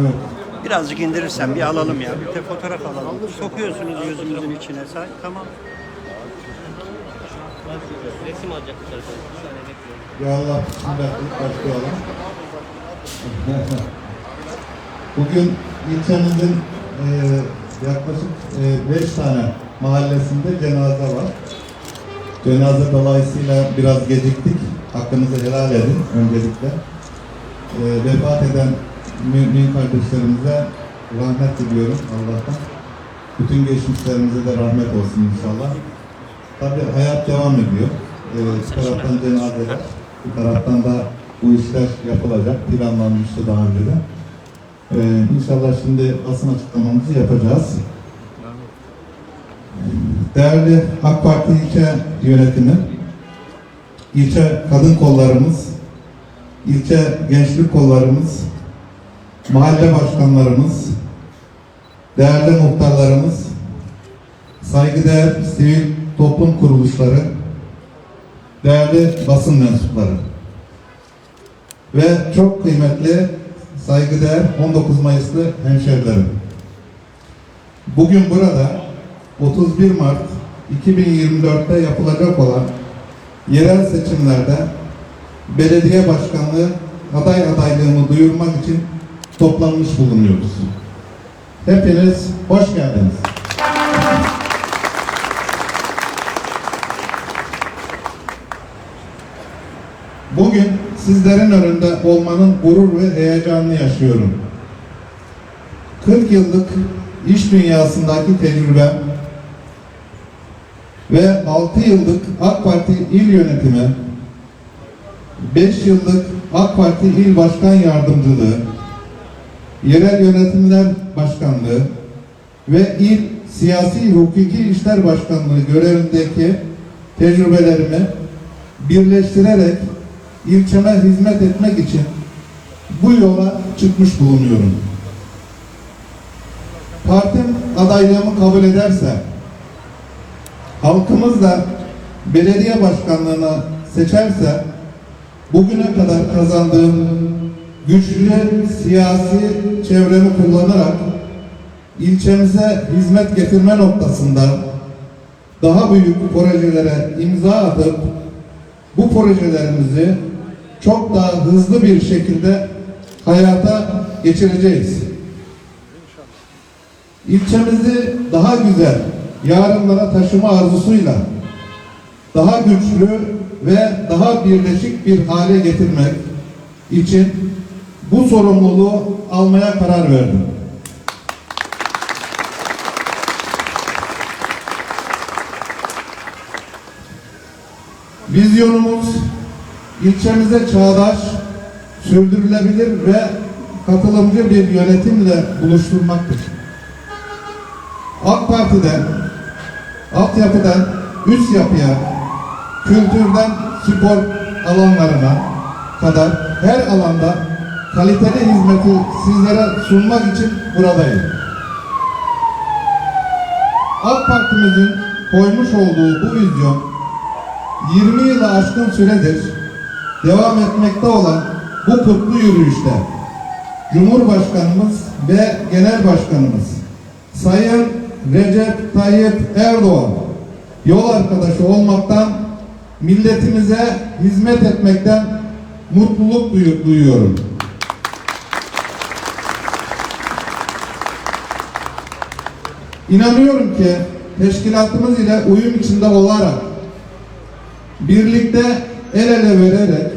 Evet. Birazcık indirirsen bir alalım ya. Bir de fotoğraf alalım. Sokuyorsunuz gözümüzün içine. Say, tamam. Resim alacaklar. Bir saniye bekliyorum. Ya Allah bismillah deyip başlayalım. Bugün ilçemizin e, yaklaşık 5 tane mahallesinde cenaze var. Cenaze dolayısıyla biraz geciktik. Hakkınızı helal edin öncelikle. E, vefat eden mümin kardeşlerimize rahmet diliyorum Allah'tan. Bütün geçmişlerimize de rahmet olsun inşallah. Tabii hayat devam ediyor. Ee, bir taraftan cenazeler, bir taraftan da bu işler yapılacak. Planlanmıştı daha önceden. Ee, inşallah şimdi basın açıklamamızı yapacağız. Değerli AK Parti ilçe yönetimi, ilçe kadın kollarımız, ilçe gençlik kollarımız, mahalle başkanlarımız, değerli muhtarlarımız, saygıdeğer sivil toplum kuruluşları, değerli basın mensupları ve çok kıymetli saygıdeğer 19 Mayıslı hemşerilerim. Bugün burada 31 Mart 2024'te yapılacak olan yerel seçimlerde belediye başkanlığı aday adaylığımı duyurmak için toplanmış bulunuyoruz. Hepiniz hoş geldiniz. Bugün sizlerin önünde olmanın gurur ve heyecanını yaşıyorum. 40 yıllık iş dünyasındaki tecrübem ve 6 yıllık AK Parti il yönetimi, 5 yıllık AK Parti il başkan yardımcılığı, yerel yönetimler başkanlığı ve il siyasi hukuki işler başkanlığı görevindeki tecrübelerimi birleştirerek ilçeme hizmet etmek için bu yola çıkmış bulunuyorum. Partim adaylığımı kabul ederse, halkımız da belediye başkanlığına seçerse, bugüne kadar kazandığım güçlü siyasi çevremi kullanarak ilçemize hizmet getirme noktasında daha büyük projelere imza atıp bu projelerimizi çok daha hızlı bir şekilde hayata geçireceğiz. İlçemizi daha güzel yarınlara taşıma arzusuyla daha güçlü ve daha birleşik bir hale getirmek için bu sorumluluğu almaya karar verdim. Vizyonumuz ilçemize çağdaş, sürdürülebilir ve katılımcı bir yönetimle buluşturmaktır. AK Parti'den, altyapıdan üst yapıya, kültürden spor alanlarına kadar her alanda kaliteli hizmeti sizlere sunmak için buradayım. AK Parti'mizin koymuş olduğu bu vizyon 20 yılı aşkın süredir devam etmekte olan bu kutlu yürüyüşte Cumhurbaşkanımız ve Genel Başkanımız Sayın Recep Tayyip Erdoğan yol arkadaşı olmaktan milletimize hizmet etmekten mutluluk duyu- duyuyorum. İnanıyorum ki teşkilatımız ile uyum içinde olarak birlikte el ele vererek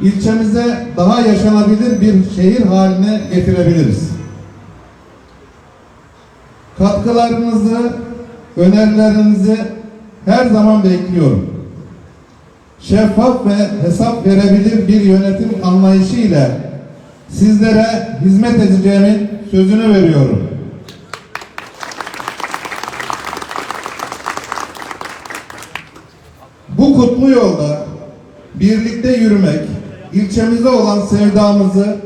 ilçemize daha yaşanabilir bir şehir haline getirebiliriz. Katkılarınızı, önerilerinizi her zaman bekliyorum. Şeffaf ve hesap verebilir bir yönetim anlayışı ile sizlere hizmet edeceğimin sözünü veriyorum. Bu kutlu yolda birlikte yürümek ilçemize olan sevdamızı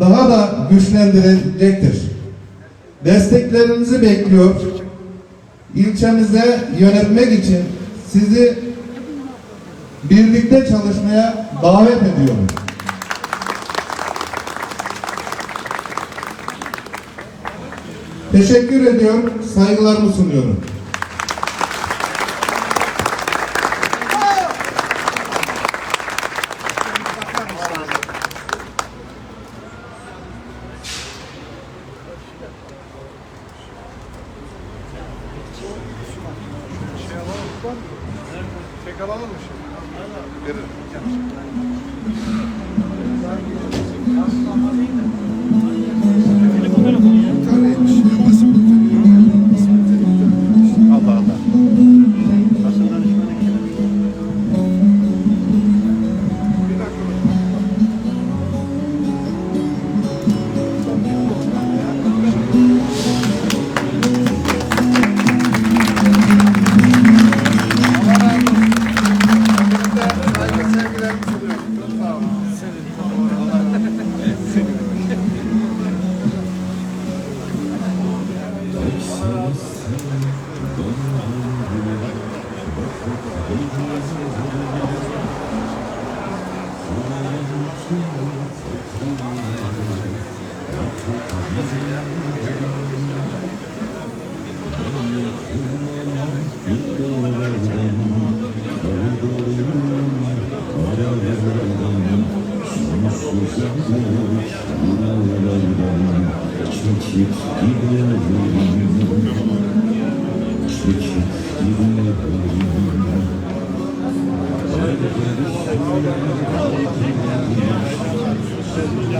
daha da güçlendirecektir. Desteklerinizi bekliyor. ilçemize yönetmek için sizi birlikte çalışmaya davet ediyorum. Teşekkür ediyorum, saygılarımı sunuyorum. Allah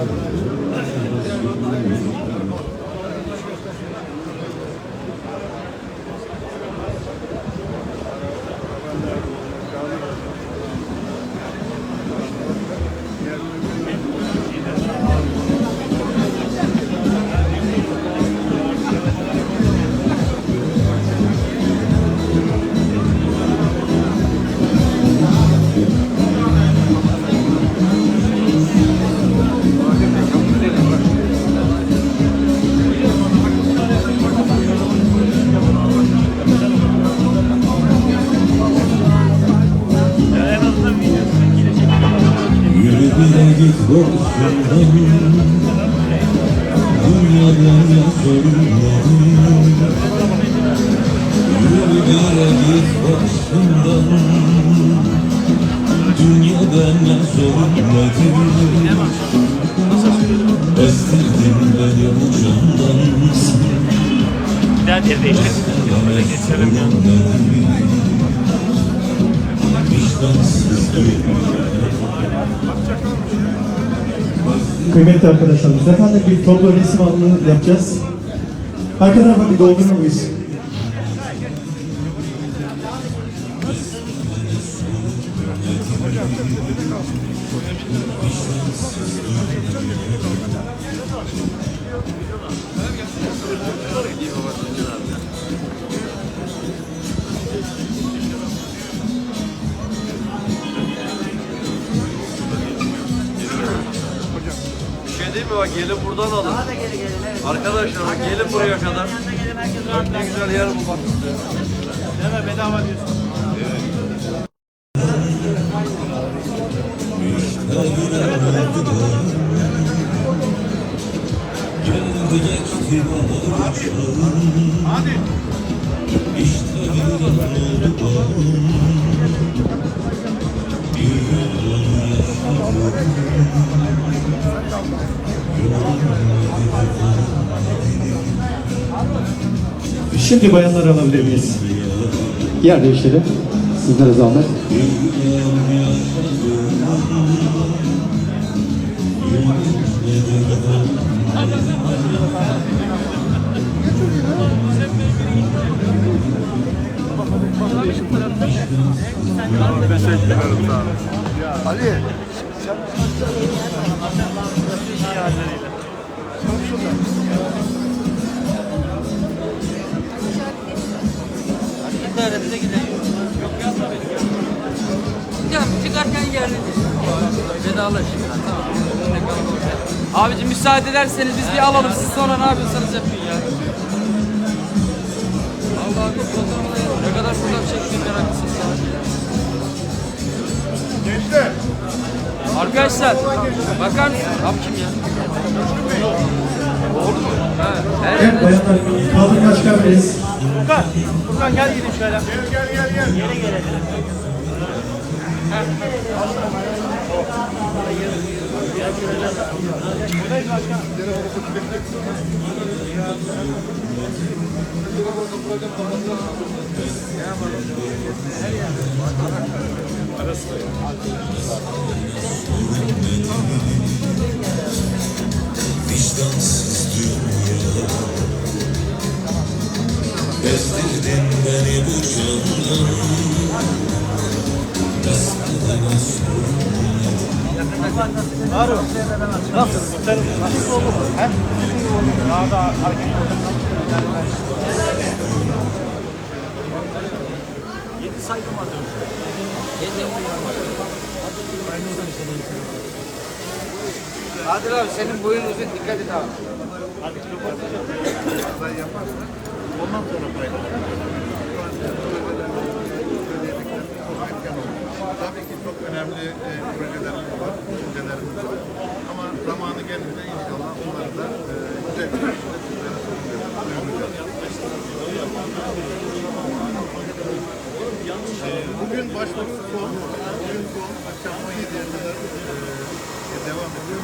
Allah. Basın danışmanı kim? Yürü bile git boşundan Dünyadan ya sorunlarım Yürü bile git boşundan Dünyadan ya sorunlarım Estirdin beni ucundan Bir daha. Vicdansız bir Kıymetli arkadaşlarımız, efendim bir toplu resim alımı yapacağız. Arka tarafa bir doldurur muyuz? Şey değil mi bak gelin buradan alın. Arkadaşlar gelin buraya kadar. Bak ne güzel yer bu bak. Geldi geçti Hadi. İşte Şimdi bayanları alabilir miyiz? Yer değiştirelim. Sizlere zahmet. Hocam müsaade ederseniz biz bir alalım siz sonra ne yapıyorsanız yapın ya. Allah kalkıp fotoğrafına Ne kadar fotoğraf çektiğin meraklısın sen. Gençler. Arkadaşlar bakar mısın? Abi kim ya? Oğlum mu? Ha. Her Evet bayanlar kaldır başkan reis. Furkan. Furkan gel gidin şöyle. Gel gel gel gel. Yere gel. Vicdansız dünya Bezdirdin beni bu candan Daha da hareket Yedi saydım az önce. Adil abi senin boyun uzun dikkat et abi. Ondan sonra paylaşacağım. Tabii ki çok önemli e, projelerimiz var, düşüncelerimiz var. Ama zamanı gelince inşallah onları da e, güzel bir şekilde sizlere sunacağız, duyuracağız. E, bugün başlıklı son, bugün son akşam 17'ye kadar e, devam ediyor.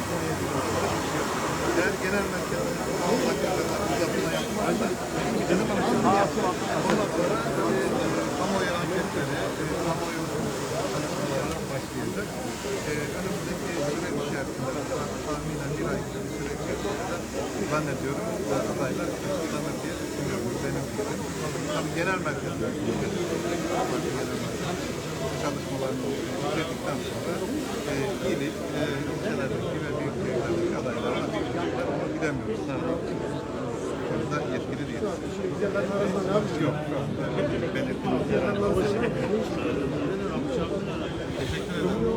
17 Ocak'ta bitiyor. Eğer genel merkezde 10 dakika kadar uzatma yapmazsa bizim yapıyor. Ondan sonra kamuoyu anketleri, kamuoyu çalışmaları başlayacak. Önümüzdeki süre içerisinde, tahminen bir ay bir süre içerisinde zannediyorum adaylar açıklanır diye düşünüyorum. Benim fikrim. Tabii genel merkezler, genel merkezler çalışmalarını bitirdikten sonra e, ilk e, ilçelerdeki bilemiyoruz. Burada yetkili değiliz. Yok, yok. Belirtili. Teşekkür ederim.